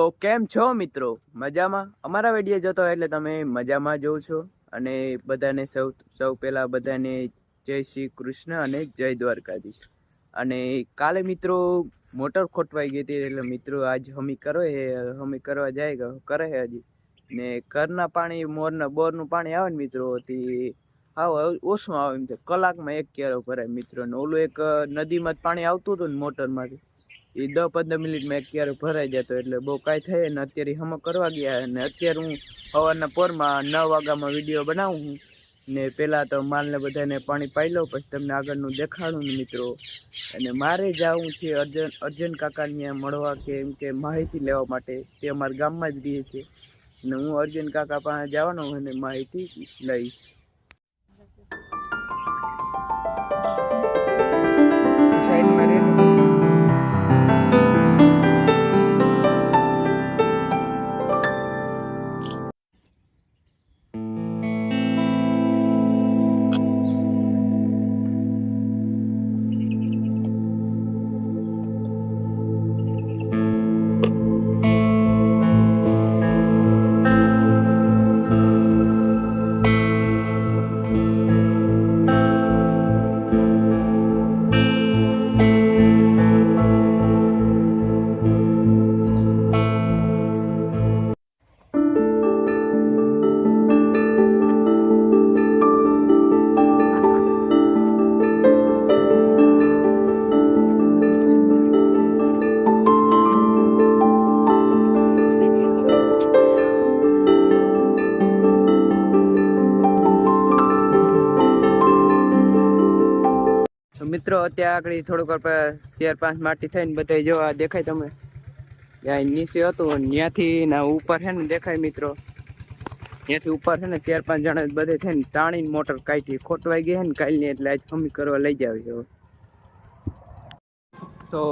તો કેમ છો મિત્રો? મજામાં? અમારા વીડિયો જતો એટલે તમે મજામાં જોવ છો. અને બધાને સૌ સૌ પહેલાં બધાને જય શ્રી કૃષ્ણ અને જય દ્વારકાધીશ. અને કાલે મિત્રો મોટર ખોટવાઈ ગઈ હતી એટલે મિત્રો આજ હમી કરો હે, હમી કરવા જાય કરે હે હજી? ને ઘરના પાણી, મોરના, બોરનું પાણી આવે ને મિત્રો થી આવ ઓછું આવે એમ કલાકમાં એક કેરો ભરાય મિત્રો ને ઓલું એક નદીમાં જ પાણી આવતું હતું ને મોટરમાંથી. એ દસ પંદર મિનિટમાં ક્યારે ભરાઈ જતો એટલે બહુ કાંઈ થાય ને અત્યારે હમ કરવા ગયા અને અત્યારે હું સવારના પોરમાં નવ વાગ્યામાં વીડિયો બનાવું હું ને પહેલાં તો માલને બધાને પાણી પાઈ લઉં, પછી તમને આગળનું દેખાડું ને મિત્રો. અને મારે જવું છે અર્જન અર્જન કાકાને મળવા કે એમ કે માહિતી લેવા માટે. તે અમારા ગામમાં જ રહે છે. અને હું અર્જન કાકા પાસે જવાનો અને માહિતી લઈશ. સાઈડમાં રહેવાનું તો મિત્રો અત્યારે આગળ થોડુંક ચાર પાંચ માટી થઈને બધા જો દેખાય તમે ત્યાં નીચે હતું ત્યાંથી ના ઉપર છે ને દેખાય મિત્રો. ત્યાંથી ઉપર છે ને ચાર પાંચ જણા બધે થઈને તાણીને મોટર કાઢી, ખોટવાઈ ગઈ છે ને કાલની એટલે આજ હમી કરવા લઈ જાવ છે તો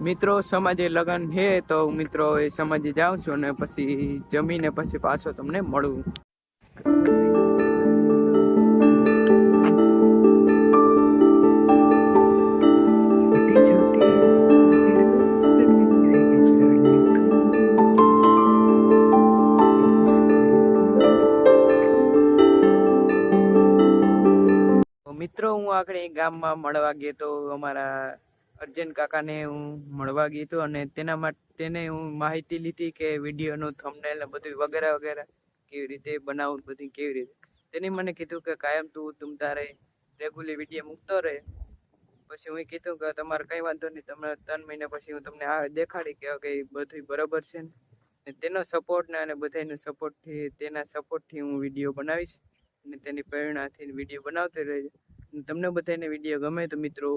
મિત્રો સમાજે લગ્ન છે તો મિત્રો એ સમાજે જાઉં છું અને પછી જમીને પછી પાછો તમને મળું. હું એક ગામમાં મળવા ગયો તો અમારા અર્જન કાકાને હું મળવા ગયો હતો અને તેના માટે તેને હું માહિતી લીધી કે વિડીયોનું થંબનેલ બધું વગેરે વગેરે કેવી રીતે બનાવવું બધું કેવી રીતે. તેને મને કીધું કે કાયમ તું તું તારે રેગ્યુલર વીડિયો મૂકતો રહે. પછી હું કીધું કે તમારે કંઈ વાંધો નહીં, તમે ત્રણ મહિના પછી હું તમને આ દેખાડી કે કે બધું બરાબર છે ને. તેનો સપોર્ટ ને અને બધાનો સપોર્ટથી તેના સપોર્ટથી હું વીડિયો બનાવીશ. અને તેની પ્રેરણાથી વીડિયો બનાવતો રહીશ. તમને બધાને વીડિયો ગમે તો મિત્રો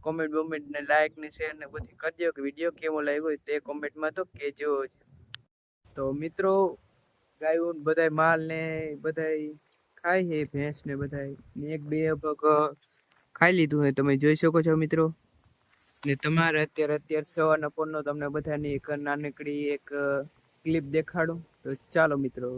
કોમેન્ટ બોમેન્ટને ને લાઈક ને શેર ને બધી કરજો કે વીડિયો કેવો લાગ્યો તે કોમેન્ટમાં તો કહેજો જ. તો મિત્રો, ગાયો બધા માલ ને બધાય ખાય છે, ભેંસ ને બધાય એક બે પગ ખાઈ લીધું હોય, તમે જોઈ શકો છો મિત્રો. ને તમારે અત્યારે અત્યારે સવારના પોરનો તમને બધાની એક નાનકડી એક ક્લિપ દેખાડું. તો ચાલો મિત્રો.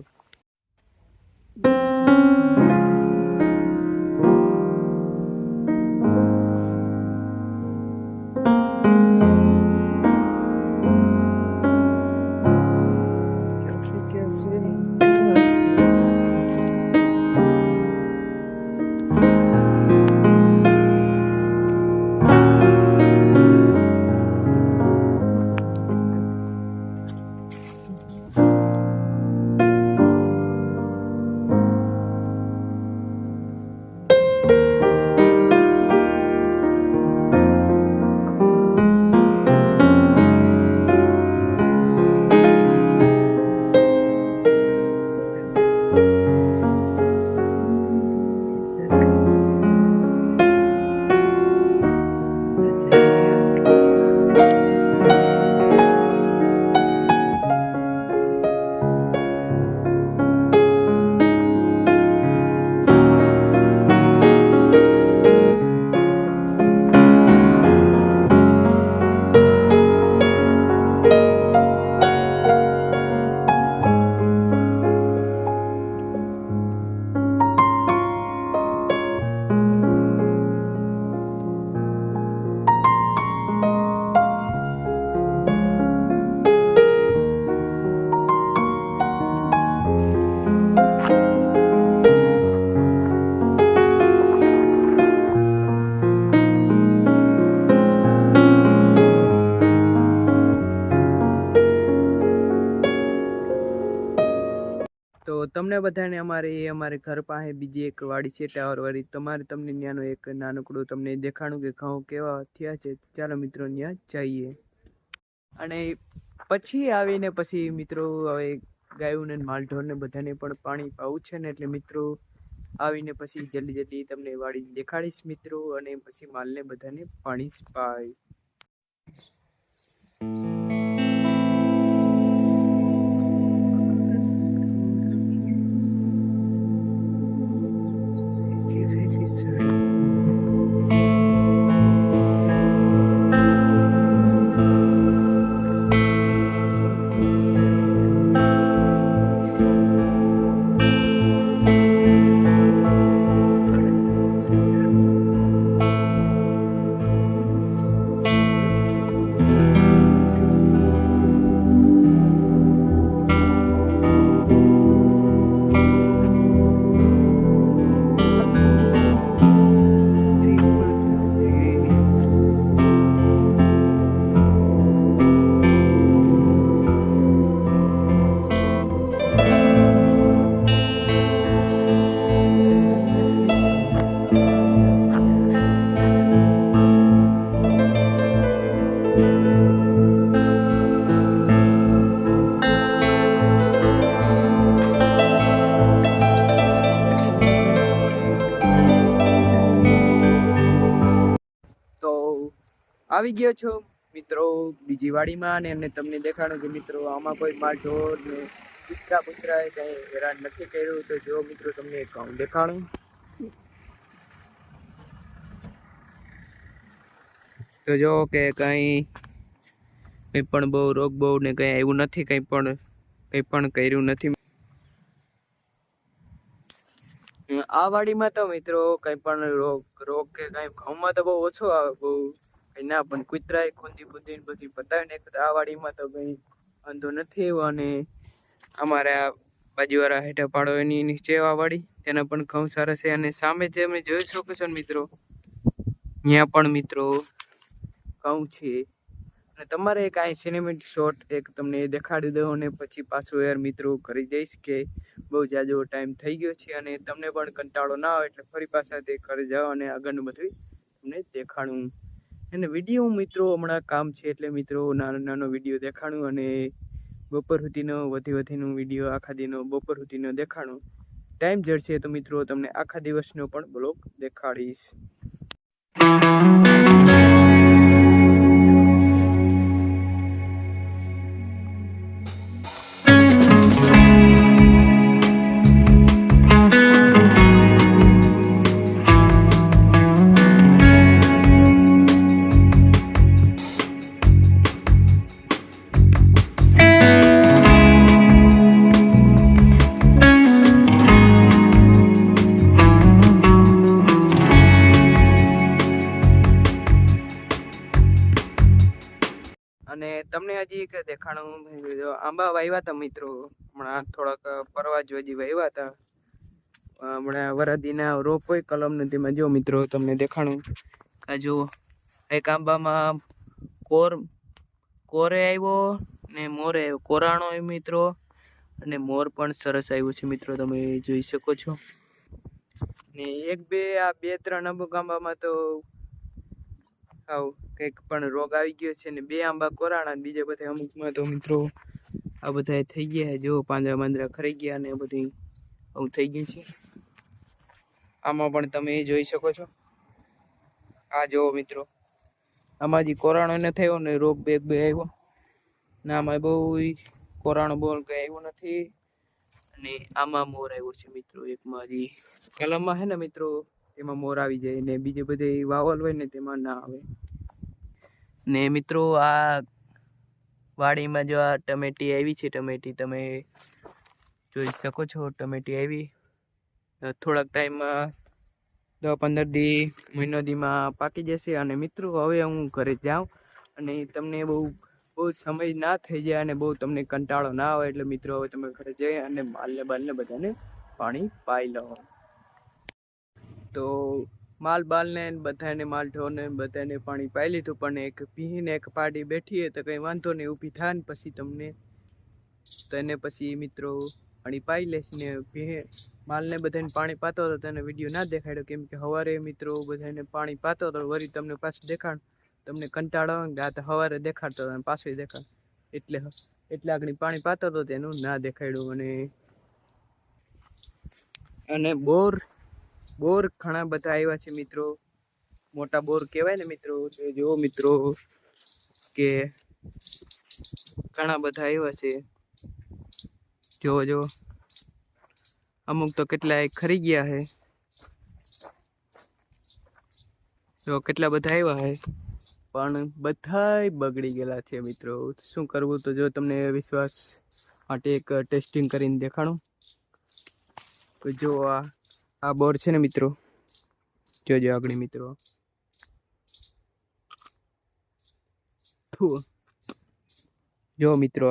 તમને બધાને અમારે અમારે ઘર પાસે બીજી એક વાડી છે, ટાવર વાળી. તમારે તમને ત્યાંનો એક નાનકડું તમને દેખાણું કે ઘઉં કેવા થયા છે ચાલો મિત્રો ત્યાં જઈએ. અને પછી આવીને પછી મિત્રો હવે ગાયું ને માલઢોરને બધાને પણ પાણી પાવું છે ને, એટલે મિત્રો આવીને પછી જલ્દી જલ્દી તમને વાડી દેખાડીશ મિત્રો, અને પછી માલને બધાને પાણી પાય આવી ગયો છો. મિત્રો, બીજી વાડીમાં અને એમને તમને દેખાડું કે મિત્રો, આમાં કોઈ માલ ઢોર ને કૂતરા કૂતરાએ કંઈ હેરાન નથી કર્યું. તો જો મિત્રો, તમને એક દેખાડું. તો જો કે કંઈ કંઈ પણ બહુ રોગ બહુ ને કંઈ આવ્યું નથી, કંઈ પણ કંઈ પણ કર્યું નથી. આ વાડીમાં તો મિત્રો, કંઈ પણ રોગ રોગ કે કંઈ ઘઉંમાં તો બહુ ઓછો આવે બહુ ના, પણ કૂતરાએ ખૂંદી બુંદીને બધી પતાવી નાખ્યું આ વાડીમાં તો કંઈ વાંધો નથી એવો અને અમારા બાજુવાળા હેઠા પાડો એની નીચે આ વાડી, તેના પણ ઘઉં સારા છે. અને સામે જે તમે જોઈ શકો છો મિત્રો, ત્યાં પણ મિત્રો ઘઉં છે. અને તમારે એક આ શોટ એક તમને દેખાડી દઉં અને પછી પાછું યાર મિત્રો કરી દઈશ કે બહુ જાજો ટાઈમ થઈ ગયો છે અને તમને પણ કંટાળો ના આવે એટલે ફરી પાછા તે ઘરે જાઓ અને આગળનું બધું તમને દેખાડું. અને વીડિયો મિત્રો, હમણાં કામ છે એટલે મિત્રો નાનો નાનો વીડિયો દેખાણું અને બપોર સુધીનો, વધી વધીનો વીડિયો, આખા દીનો બપોર સુધીનો દેખાડું. ટાઈમ જડશે તો મિત્રો તમને આખા દિવસનો પણ બ્લોગ દેખાડીશ. એક દેખાણું આંબા વાવ્યા હતા મિત્રો. હમણાં થોડાક પરવા જોજી વાવ્યા હતા હમણાં વરદીના રોપ હોય કલમ તેમાં જો મિત્રો તમને દેખાણું. આ જુઓ. એક આંબામાં કોર, કોરે આવ્યો ને મોરે કોરાણો મિત્રો. અને મોર પણ સરસ આવ્યું છે મિત્રો. તમે જોઈ શકો છો. ને એક બે, આ બે ત્રણ અમુક આંબામાં તો આવ કંઈક પણ રોગ આવી ગયો છે ને બે આંબા કોરાણા ને બીજા બધા અમુકમાં તો મિત્રો આ બધા થઈ ગયા જો પાંદરા પાંદરા ખરી ગયા ને બધું આવું થઈ ગયું છે. આમાં પણ તમે જોઈ શકો છો. આ જુઓ મિત્રો, આમાં હજી કોરાણો ન થયો ને રોગ બેગ બે આવ્યો. ને આમાં બહુ કોરાણો બોલ કંઈ આવ્યું નથી. અને આમાં મોર આવ્યો છે મિત્રો એકમાં હજી કલમમાં છે ને મિત્રો તેમાં મોર આવી જાય ને બીજે બધે વાવલ હોય ને તેમાં ના આવે. ને મિત્રો, આ વાડીમાં જો આ ટમેટી આવી છે, ટમેટી તમે જોઈ શકો છો, ટમેટી આવી. થોડાક ટાઈમમાં દસ પંદર દી, મહિનો દીમાં પાકી જશે. અને મિત્રો, હવે હું ઘરે જાઉં અને તમને બહુ બહુ સમય ના થઈ જાય અને બહુ તમને કંટાળો ના આવે. એટલે મિત્રો, હવે તમે ઘરે જઈ અને માલને બાલને બધાને પાણી પાઈ લો. તો માલ બાલને બધાને માલ ઢોરને બધાને પાણી પાઈ લીધું, પણ એક પીને એક પાડી બેઠીએ તો કંઈ વાંધો નહીં, ઊભી થાય ને પછી તમને. તો એને પછી મિત્રો પાણી પાઈ લેશ ને માલને બધાને પાણી પાતો હતો તેને વીડિયો ના દેખાડ્યો, કેમ કે સવારે મિત્રો બધાને પાણી પાતો હતો વરી તમને પાછું દેખાડ. તમને કંટાળો આવે ને તો સવારે દેખાડતો હતો પાછું દેખાડ. એટલે એટલે આગળ પાણી પાતો હતો તેનું ના દેખાડ્યું અને અને બોર બોર ઘણા બધા આવ્યા છે મિત્રો. મોટા બોર કહેવાય ને મિત્રો તો જુઓ મિત્રો કે ઘણા બધા આવ્યા છે. જોવો જો. અમુક તો કેટલાય ખરી ગયા છે જો, કેટલા બધા આવ્યા છે પણ બધાય બગડી ગયેલા છે મિત્રો. શું કરવું તો જો તમને વિશ્વાસ માટે એક ટેસ્ટિંગ કરીને દેખાડું. તો જો આ આ બોર છે ને મિત્રો? જોજો આગળ મિત્રો. જો, મિત્રો.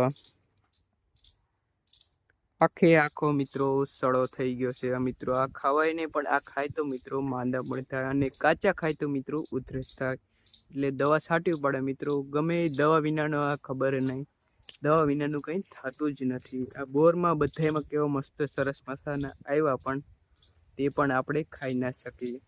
આખે આખો મિત્રો સડો થઈ ગયો છે. આ મિત્રો આ ખાવાય નહીં, પણ આ ખાય તો મિત્રો માંદા થાય અને કાચા ખાય તો મિત્રો ઉધરસ થાય એટલે દવા છાંટવી પડે મિત્રો. ગમે દવા વિનાનો આ ખબર નહીં. દવા વિનાનું કંઈ થતું જ નથી. આ બોરમાં બધામાં કેવો મસ્ત સરસ મસાના આવ્યા પણ તે પણ આપણે ખાઈ ના શકીએ.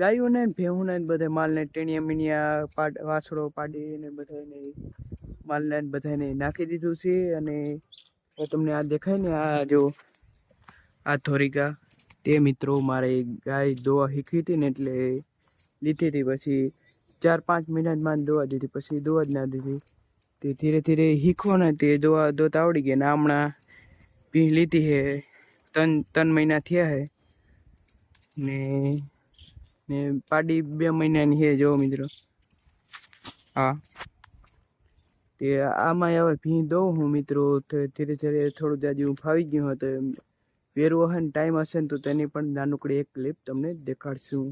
ગાયોને ભેહુને બધે માલને ટેણિયા મીણિયા પાડ, વાછડો પાડીને બધાને માલને બધાને નાખી દીધું છે અને તમને આ દેખાય ને આ જો, આ થોરિકા તે મિત્રો મારે ગાય દોવા શીખવી હતી ને એટલે લીધી હતી. પછી ચાર પાંચ જ દોવા દીધી, પછી દોવા જ ના દીધી. તે ધીરે ધીરે શીખો ને તે દોવા દોતા આવડી ગયા ને હમણાં પી લીધી છે ત્રણ ત્રણ મહિના થયા હે. ને ને પાડી બે મહિનાની છે જો મિત્રો. હા. તે આમાં હવે ભી દઉં હું મિત્રો. ધીરે ધીરે થોડું જાજુ ફાવી ગયું હતું વેરવો હે ટાઈમ હશે ને તો તેની પણ નાનકડી એક ક્લિપ તમને દેખાડશું.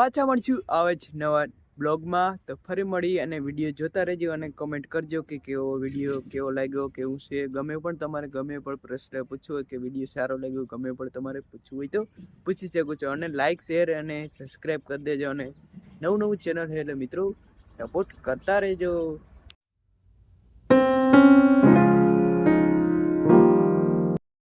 પાછા મળશું આવે જ નવા બ્લોગમાં. તો ફરી મળી અને વીડિયો જોતા રહેજો અને કમેન્ટ કરજો કે કેવો વીડિયો, કેવો લાગ્યો, કેવું છે? ગમે પણ તમારે, ગમે પણ પ્રશ્ન પૂછવો હોય કે વીડિયો સારો લાગ્યો, ગમે પણ તમારે પૂછવું હોય તો પૂછી શકો છો. અને લાઇક શેર અને સબસ્ક્રાઈબ કરી દેજો અને નવું નવું ચેનલ એટલે મિત્રો સપોર્ટ કરતા રહેજો.